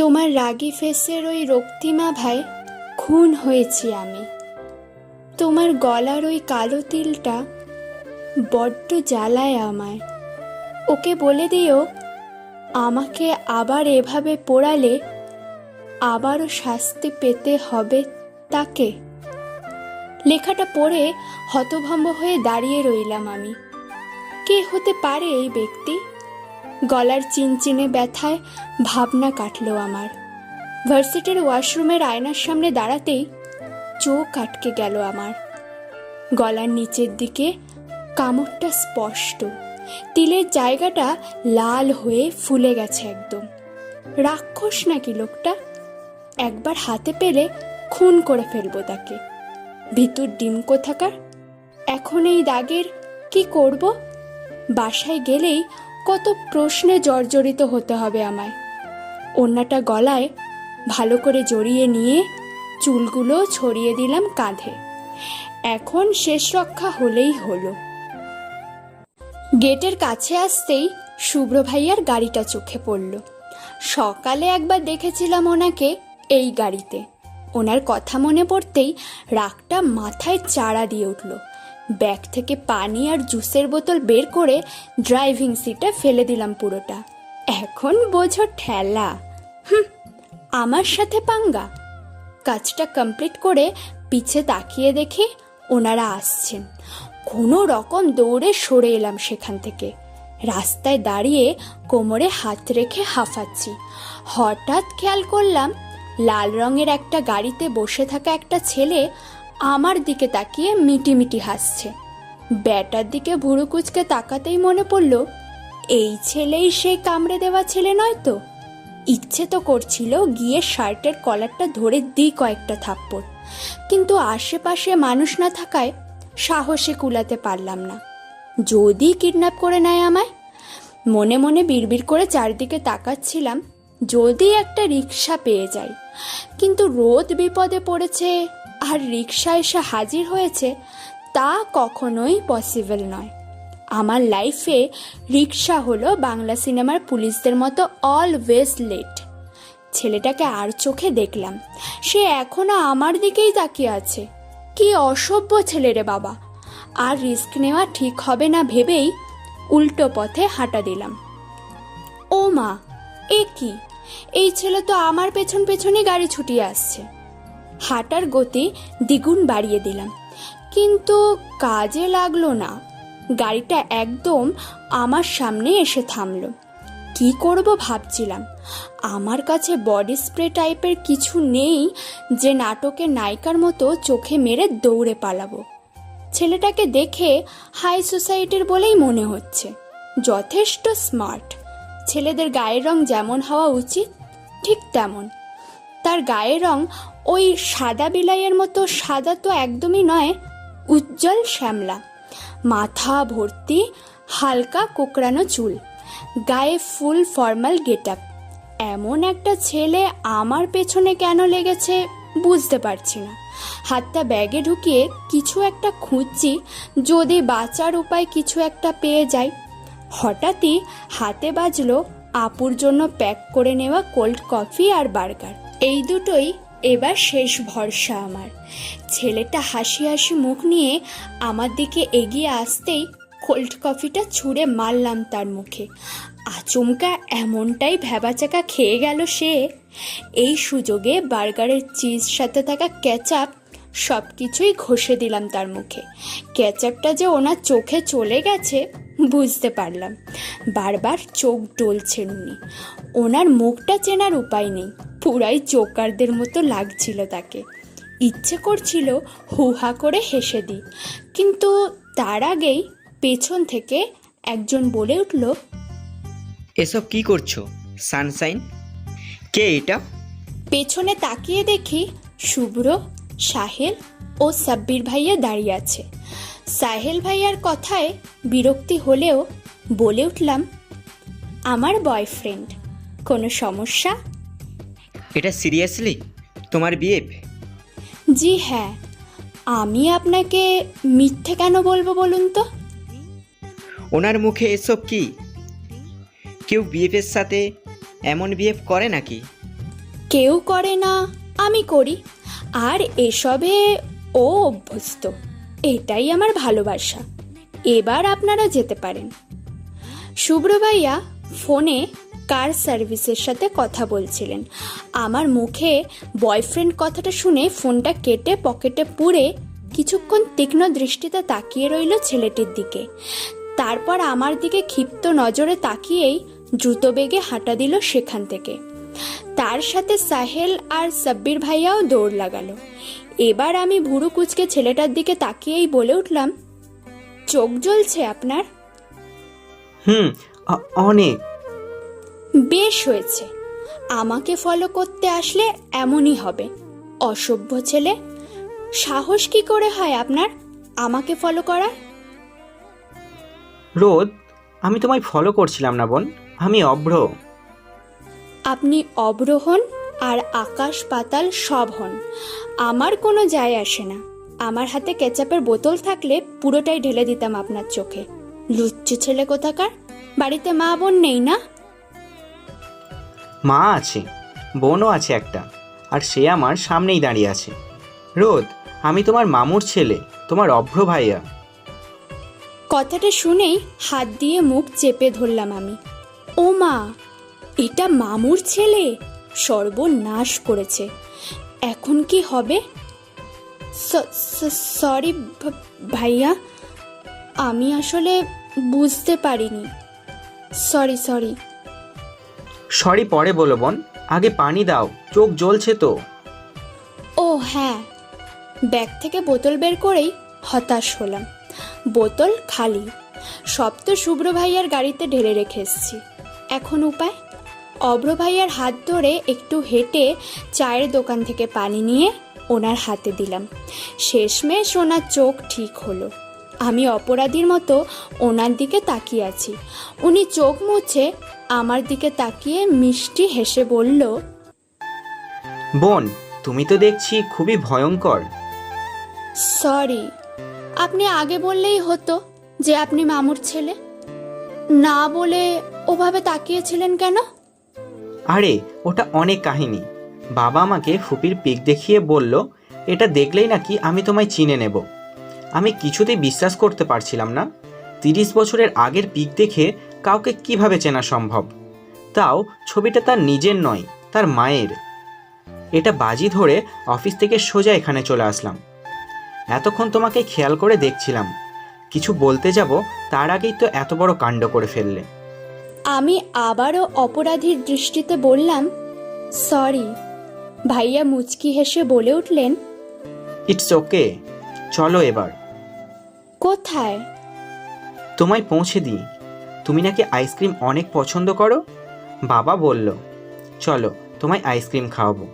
তোমার রাগী ফেসের ওই রক্তিমা ভাই, খুন হয়েছি আমি। তোমার গলার ওই কালো তিলটা বড্ড জ্বালায় আমায়। ওকে বলে দিও, আমাকে আবার এভাবে পোড়ালে আবারও শাস্তি পেতে হবে তাকে। লেখাটা পড়ে হতভম্ব হয়ে দাঁড়িয়ে রইলাম আমি। কে হতে পারে এই ব্যক্তি? গলার চিনচিনে ব্যথায় ভাবনা কাটলো আমার। ভার্সিটির ওয়াশরুমের আয়নার সামনে দাঁড়াতেই চোখ আটকে গেল আমার। গলার নিচের দিকে কামড়টা স্পষ্ট। তিলের জায়গাটা লাল হয়ে ফুলে গেছে একদম। রাক্ষস নাকি লোকটা? একবার হাতে পেলে খুন করে ফেলব তাকে। ভিতর ডিম কোথাকার? এখন এই দাগের কি করব? বাসায় গেলেই কত প্রশ্নে জর্জরিত হতে হবে আমায়। অন্যটা গলায় ভালো করে জড়িয়ে নিয়ে চুলগুলো ছড়িয়ে দিলাম কাঁধে। এখন শেষ রক্ষা হলেই হলো। গেটের কাছে আসতেই শুভ্র ভাইয়ার গাড়িটা চোখে পড়ল। সকালে একবার দেখেছিলাম ওনাকে এই গাড়িতে। ওনার কথা মনে পড়তেই রাগটা মাথায় চাড়া দিয়ে উঠল। ব্যাগ থেকে পানি আর জুসের বোতল বের করে ড্রাইভিং সিটে ফেলে দিলাম পুরোটা। এখন বোঝো ঠেলা। হুম, আমার সাথে পাঙ্গা। কাজটা কমপ্লিট করে পিছে তাকিয়ে দেখি ওনারা আসছেন। কোনো রকম দৌড়ে সরে এলাম সেখান থেকে। রাস্তায় দাঁড়িয়ে কোমরে হাত রেখে হাঁফাচ্ছি। হঠাৎ খেয়াল করলাম, লাল রঙের একটা গাড়িতে বসে থাকা একটা ছেলে আমার দিকে তাকিয়ে মিটিমিটি হাসছে। ব্যাটার দিকে ভুরু কুচকে তাকাতেই মনে পড়ল, এই ছেলেই সেই কামড়ে দেওয়া ছেলে নয় তো। ইচ্ছে তো করছিল গিয়ে শার্টের কলারটা ধরে দিই কয়েকটা থাপ্পড়। কিন্তু আশেপাশে মানুষ না থাকায় সাহসে কুলাতে পারলাম না। যদি কিডন্যাপ করে নেয় আমায়? মনে মনে বিড়বিড় করে চারদিকে তাকাচ্ছিলাম, যদি একটা রিক্সা পেয়ে যাই। কিন্তু রোদ বিপদে পড়েছে। আর রিক্সা এসে হাজির হয়েছে, তা কখনোই পসিবল নয়। আমার লাইফে রিক্সা হলো বাংলা সিনেমার পুলিশদের মতো অলওয়েজ লেট ছেলেটাকে আর চোখে দেখলাম। সে এখনও আমার দিকেই তাকিয়ে আছে। কি অসভ্য ছেলে রে বাবা। আর রিস্ক নেওয়া ঠিক হবে না ভেবেই উল্টো পথে হাঁটা দিলাম। ও মা, এ কি? এই ছেলে তো আমার পেছন পেছনে গাড়ি ছুটিয়ে আসছে। হাঁটার গতি দ্বিগুণ বাড়িয়ে দিলাম। কিন্তু কাজে লাগল না। গাড়িটা একদম আমার সামনে এসে থামলো। কি করব ভাবছিলাম। আমার কাছে বডি স্প্রে টাইপের কিছু নেই যে নাটকে নায়িকার মতো চোখে মেরে দৌড়ে পালাবো। ছেলেটাকে দেখে হাই সোসাইটির বলেই মনে হচ্ছে। যথেষ্ট স্মার্ট। ছেলেদের গায়ের রং যেমন হওয়া উচিত, ঠিক তেমন। তার গায়ের রং ওই সাদা বিলাইয়ের মতো সাদা তো একদমই নয়, উজ্জ্বল শ্যামলা। মাথা ভর্তি, হালকা কোকড়ানো চুল। গায়ে ফুল ফর্মাল গেট আপ এমন একটা ছেলে আমার পেছনে কেন লেগেছে বুঝতে পারছি না। হাতটা ব্যাগে ঢুকিয়ে কিছু একটা খুঁজছি, যদি বাঁচার উপায় কিছু একটা পেয়ে যাই। হঠাৎই হাতে বাজলো আপুর জন্য প্যাক করে নেওয়া কোল্ড কফি আর বার্গার। এই দুটোই এবার শেষ ভরসা আমার। ছেলেটা হাসি হাসি মুখ নিয়ে আমার দিকে এগিয়ে আসতেই কোল্ড কফিটা ছুঁড়ে মারলাম তার মুখে। আচমকা এমনটাই ভেবাচাকা খেয়ে গেল সে। এই সুযোগে বার্গারের চিজ সাথে থাকা ক্যাচাপ সব কিছুই ঘষে দিলাম তার মুখে। ক্যাচাপটা যে ওনার চোখে চলে গেছে বুঝতে পারলাম। বারবার চোখ ডলছেন উনি। ওনার মুখটা চেনার উপায় নেই। পুরাই চোকারদের মতো লাগছিল তাকে। ইচ্ছে করছিল হুহা করে হেসে দিই। কিন্তু তার আগেই পেছন থেকে একজন বলে উঠল এসব কি করছ সানশাইন? কে এটা? পেছনে তাকিয়ে দেখি শুভ্র সাহেল ও সাব্বির ভাইয়া দাঁড়িয়ে আছে। সাহেল ভাইয়ার কথায় বিরক্তি হলেও বলে উঠলাম আমার বয়ফ্রেন্ড কোনো সমস্যা? এটা সিরিয়াসলি তোমার বিয়ে? জি হ্যাঁ। আমি আপনাকে মিথ্যে কেন বলব বলুন তো? ওনার মুখে এসব কি? কেউ বিএফের সাথে এমন বিহেভ করে নাকি? কেউ করে না। আমি করি। আর এসবে ও অভ্যস্ত। এটাই আমার ভালোবাসা। এবার আপনারা যেতে পারেন। শুভ্র ভাইয়া ফোনে কার সার্ভিসের সাথে কথা বলছিলেন। আমার মুখে বয়ফ্রেন্ড কথাটা শুনে ফোনটা কেটে পকেটে পুরে কিছুক্ষণ তীক্ষ্ণ দৃষ্টিতে তাকিয়ে রইল ছেলেটির দিকে। তারপর আমার দিকে ক্ষিপ্ত নজরে তাকিয়েই দ্রুত বেগে হাঁটা দিল সেখান থেকে। তার সাথে সাহেল আর সাব্বির ভাইয়াও দৌড় লাগালো। এবার আমি ভুরু কুচকে ছেলেটার দিকে তাকিয়েই বলে উঠলাম চোখ জ্বলছে আপনার? হুম অনেক। বেশ হয়েছে। আমাকে ফলো করতে আসলে এমনই হবে। অসভ্য ছেলে। সাহস কি করে হয় আপনার আমাকে ফলো করার? রোদ আমি তোমায় ফলো করছিলাম না বোন আমি অভ্র। আপনি অবরোহণ আর আকাশ পাতাল সব হন। আমার কোনো যায় আসে না। আমার হাতে কেচাপের বোতল থাকলে পুরোটাই ঢেলে দিতাম আপনার চোখে। লুচ্চু ছেলে কোথাকার? বাড়িতে মা বোন নেই না? মা আছে বোনও আছে একটা আর সে আমার সামনেই দাঁড়িয়ে আছে। রোদ আমি তোমার মামুর ছেলে তোমার অভ্র ভাইয়া। কথাটা শুনেই হাত দিয়ে মুখ চেপে ধরলাম আমি। ও মা এটা মামুর ছেলে? সর্বনাশ করেছে। এখন কি হবে? সরি ভাইয়া আমি আসলে বুঝতে পারিনি। Sorry sorry. সরি পরে বলো বোন আগে পানি দাও চোখ জ্বলছে তো। ও হ্যাঁ। ব্যাগ থেকে বোতল বের করেই হতাশ হলাম। বোতল খালি। সব তো শুভ্র ভাইয়ার গাড়িতে ঢেলে রেখে এসেছি। এখন উপায়? অভ্র ভাইয়ার হাত ধরে একটু হেঁটে চায়ের দোকান থেকে পানি নিয়ে ওনার হাতে দিলাম। শেষমেশ ওনার চোখ ঠিক হলো। আমি অপরাধীর মতো ওনার দিকে তাকিয়ে আছি। উনি চোখ মুছে আমার দিকে তাকিয়ে মিষ্টি হেসে বলল বোন তুমি তো দেখছি খুবই ভয়ঙ্কর। সরি আপনি আগে বললেই হতো যে আপনি মামুর ছেলে। না বলে ওভাবে তাকিয়েছিলেন কেন? আরে, ওটা অনেক কাহিনী। বাবা আমাকে ফুপির পিক দেখিয়ে বলল, এটা দেখলেই নাকি আমি তোমায় চিনে নেব। আমি কিছুতেই বিশ্বাস করতে পারছিলাম না। তিরিশ বছরের আগের পিক দেখে কাউকে কীভাবে চেনা সম্ভব? তাও ছবিটা তার নিজের নয়, তার মায়ের। এটা বাজি ধরে অফিস থেকে সোজা এখানে চলে আসলাম। এতক্ষণ তোমাকে খেয়াল করে দেখছিলাম। কিছু বলতে যাব, তার আগেই তো এত বড় কাণ্ড করে ফেললে। আমি আবারও অপরাধীর দৃষ্টিতে বললাম সরি। ভাইয়া মুচকি হেসে বলে উঠলেন ইটস ওকে চলো এবার। কোথায়? তোমায় পৌঁছে দিই। তুমি নাকি আইসক্রিম অনেক পছন্দ করো? বাবা বলল চলো তোমায় আইসক্রিম খাওয়াবো।